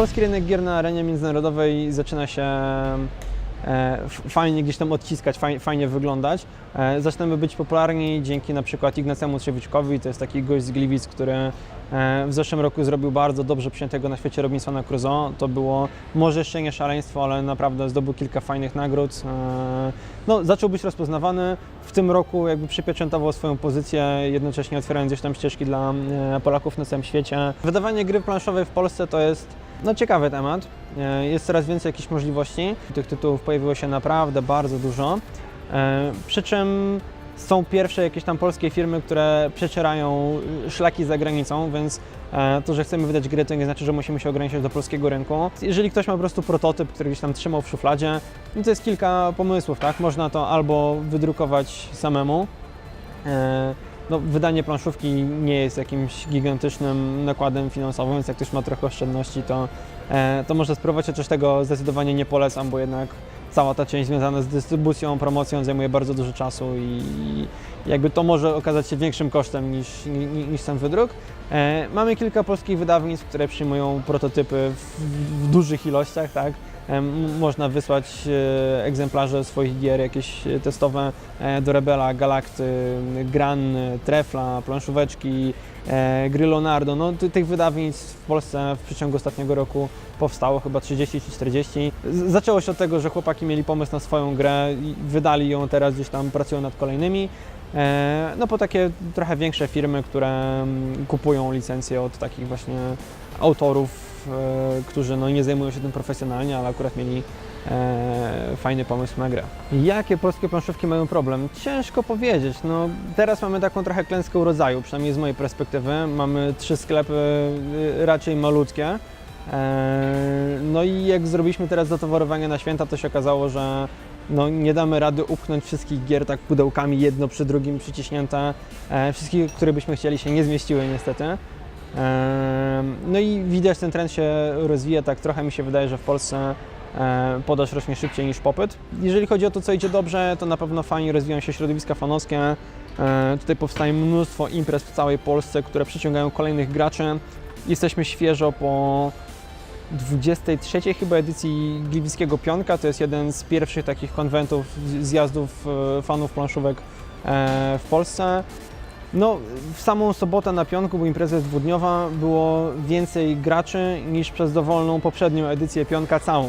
polski rynek gier na arenie międzynarodowej zaczyna się e, fajnie gdzieś tam odciskać, faj, fajnie wyglądać. E, zaczynamy być popularni dzięki na przykład Ignacemu Trzewiczkowi, to jest taki gość z Gliwic, który e, w zeszłym roku zrobił bardzo dobrze przyjętego na świecie Robinsona Crusoe. To było może jeszcze nie szaleństwo, ale naprawdę zdobył kilka fajnych nagród. No, zaczął być rozpoznawany. W tym roku jakby przypieczętował swoją pozycję, jednocześnie otwierając gdzieś tam ścieżki dla Polaków na całym świecie. Wydawanie gry planszowej w Polsce to jest no, ciekawy temat. E, Jest coraz więcej jakichś możliwości. Tych tytułów pojawiło się naprawdę bardzo dużo. E, Przy czym są pierwsze jakieś tam polskie firmy, które przecierają szlaki za granicą, więc e, to, że chcemy wydać gry, to nie znaczy, że musimy się ograniczać do polskiego rynku. Jeżeli ktoś ma po prostu prototyp, który gdzieś tam trzymał w szufladzie, no to jest kilka pomysłów, tak? Można to albo wydrukować samemu, no, wydanie planszówki nie jest jakimś gigantycznym nakładem finansowym, więc jak ktoś ma trochę oszczędności, to, e, to może spróbować, chociaż tego zdecydowanie nie polecam, bo jednak cała ta część związana z dystrybucją, promocją zajmuje bardzo dużo czasu i jakby to może okazać się większym kosztem niż, ni- niż sam wydruk. E, mamy kilka polskich wydawnictw, które przyjmują prototypy w, w dużych ilościach, tak? Można wysłać e, egzemplarze swoich gier jakieś e, testowe e, do Rebela, Galakty, Gran, Trefla, planszóweczki, gry Leonardo. No, ty- tych wydawnictw w Polsce w przeciągu ostatniego roku powstało chyba 30 czy 40. Z- Zaczęło się od tego, że chłopaki mieli pomysł na swoją grę wydali ją, teraz gdzieś tam pracują nad kolejnymi. No po takie trochę większe firmy, które mm, kupują licencje od takich właśnie autorów, którzy no nie zajmują się tym profesjonalnie, ale akurat mieli e, fajny pomysł na grę. Jakie polskie planszówki mają problem? Ciężko powiedzieć. No, teraz mamy taką trochę klęskę rodzaju, przynajmniej z mojej perspektywy. Mamy trzy sklepy y, raczej malutkie. E, No i jak zrobiliśmy teraz dotowarowanie na święta, to się okazało, że no, nie damy rady upchnąć wszystkich gier tak pudełkami jedno przy drugim przyciśnięte. E, Wszystkie, które byśmy chcieli się nie zmieściły niestety. No i widać ten trend się rozwija, tak trochę mi się wydaje, że w Polsce podaż rośnie szybciej niż popyt. Jeżeli chodzi o to, co idzie dobrze, to na pewno fajnie rozwijają się środowiska fanowskie. Tutaj powstaje mnóstwo imprez w całej Polsce, które przyciągają kolejnych graczy. Jesteśmy świeżo po 23 chyba edycji Gliwickiego Pionka. To jest jeden z pierwszych takich konwentów, zjazdów e, fanów planszówek e, w Polsce. No, w samą sobotę na Pionku, bo impreza jest dwudniowa, było więcej graczy niż przez dowolną poprzednią edycję Pionka całą.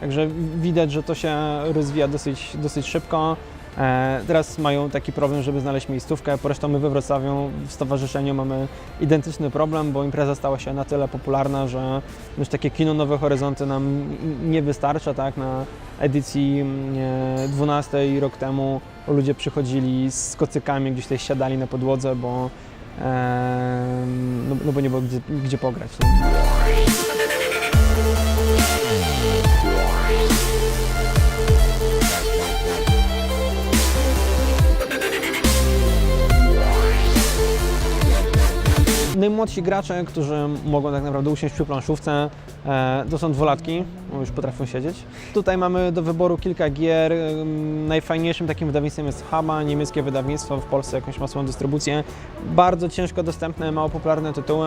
Także widać, że to się rozwija dosyć, dosyć szybko. E, teraz mają taki problem, żeby znaleźć miejscówkę. Zresztą my we Wrocławiu w stowarzyszeniu mamy identyczny problem, bo impreza stała się na tyle popularna, że już takie kino Nowe Horyzonty nam nie wystarcza, tak? Na edycji mm, e, 12 rok temu ludzie przychodzili z kocykami, gdzieś tutaj siadali na podłodze, bo, e, no, no bo nie było gdzie, gdzie pograć. nie? Najmłodsi gracze, którzy mogą tak naprawdę usiąść przy planszówce, e, to są dwulatki, już potrafią siedzieć. Tutaj mamy do wyboru kilka gier. Ym, Najfajniejszym takim wydawnictwem jest Haba, niemieckie wydawnictwo, w Polsce jakąś ma swoją dystrybucję. Bardzo ciężko dostępne, mało popularne tytuły,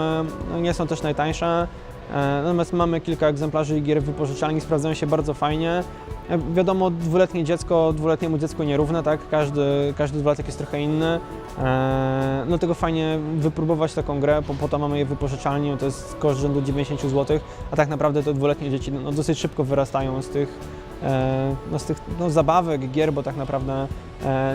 no, nie są też najtańsze. E, Natomiast mamy kilka egzemplarzy gier wypożyczalni, sprawdzają się bardzo fajnie. E, Wiadomo, dwuletnie dziecko dwuletniemu dziecku nierówne, tak? Każdy, każdy dwulatek jest trochę inny. E, No tego fajnie wypróbować taką grę, po, po to mamy je wypożyczalnie, to jest koszt rzędu 90 zł, a tak naprawdę te dwuletnie dzieci no, dosyć szybko wyrastają z tych, e, no, z tych no, zabawek, gier, bo tak naprawdę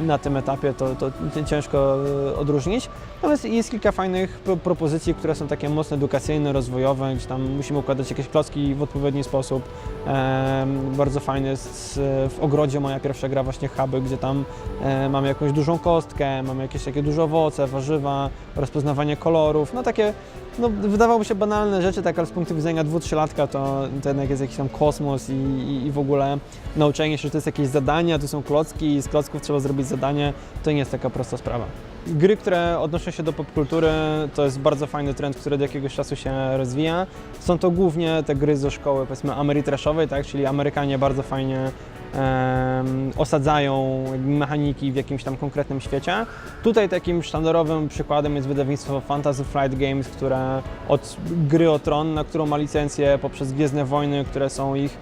na tym etapie to, to ciężko e, odróżnić. Natomiast jest kilka fajnych pro, propozycji, które są takie mocno edukacyjne, rozwojowe, gdzie tam musimy układać jakieś klocki w odpowiedni sposób. E, bardzo fajny jest e, w ogrodzie moja pierwsza gra właśnie huby, gdzie tam e, mamy jakąś dużą kostkę, mamy jakieś takie duże owoce, warzywa, rozpoznawanie kolorów, no takie no, wydawałoby się banalne rzeczy, tak, ale z punktu widzenia dwu, trzylatka to, to jednak jest jakiś tam kosmos i, i, i w ogóle nauczenie się, że to jest jakieś zadanie, a tu są klocki i z klocków trzeba zrobić zadanie, to nie jest taka prosta sprawa. Gry, które odnoszą się do popkultury, to jest bardzo fajny trend, który od jakiegoś czasu się rozwija. Są to głównie te gry ze szkoły, powiedzmy, amerytraszowej, tak? czyli Amerykanie bardzo fajnie em, osadzają mechaniki w jakimś tam konkretnym świecie. Tutaj takim sztandarowym przykładem jest wydawnictwo Fantasy Flight Games, które od gry o Tron, na którą ma licencję poprzez Gwiezdne Wojny, które są ich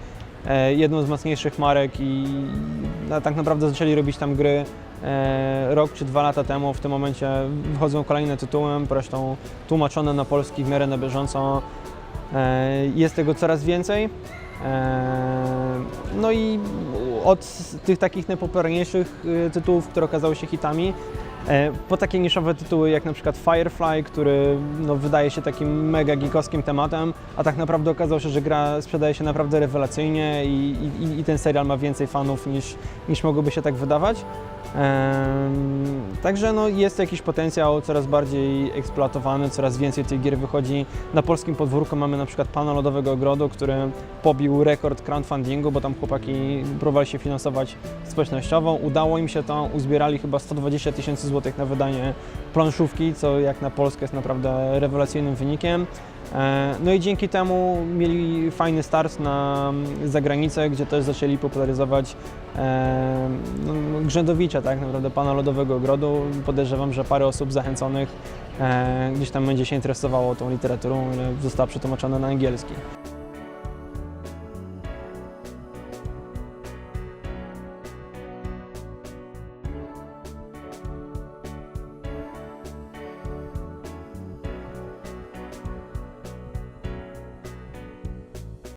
jedną z mocniejszych marek i tak naprawdę zaczęli robić tam gry e, rok czy dwa lata temu. W tym momencie wychodzą kolejne tytuły, zresztą tłumaczone na polski w miarę na bieżąco. E, Jest tego coraz więcej. E, No i od tych takich najpopularniejszych e, tytułów, które okazały się hitami, e, po takie niszowe tytuły jak na przykład Firefly, który no, wydaje się takim mega geekowskim tematem, a tak naprawdę okazało się, że gra sprzedaje się naprawdę rewelacyjnie i, i, i ten serial ma więcej fanów niż, niż mogłoby się tak wydawać. Em, Także no, jest jakiś potencjał coraz bardziej eksploatowany, coraz więcej tych gier wychodzi. Na polskim podwórku mamy na przykład Pana Lodowego Ogrodu, który pobił rekord crowdfundingu, bo tam chłopaki próbowali się finansować społecznościowo. Udało im się to, uzbierali chyba 120 tysięcy złotych na wydanie planszówki, co jak na Polskę jest naprawdę rewelacyjnym wynikiem. E, No i dzięki temu mieli fajny start na zagranicę, gdzie też zaczęli popularyzować e, no, Grzędowicza, tak naprawdę Pana Lodowego Ogrodu. Podejrzewam, że parę osób zachęconych e, gdzieś tam będzie się interesowało tą literaturą, ile została przetłumaczona na angielski.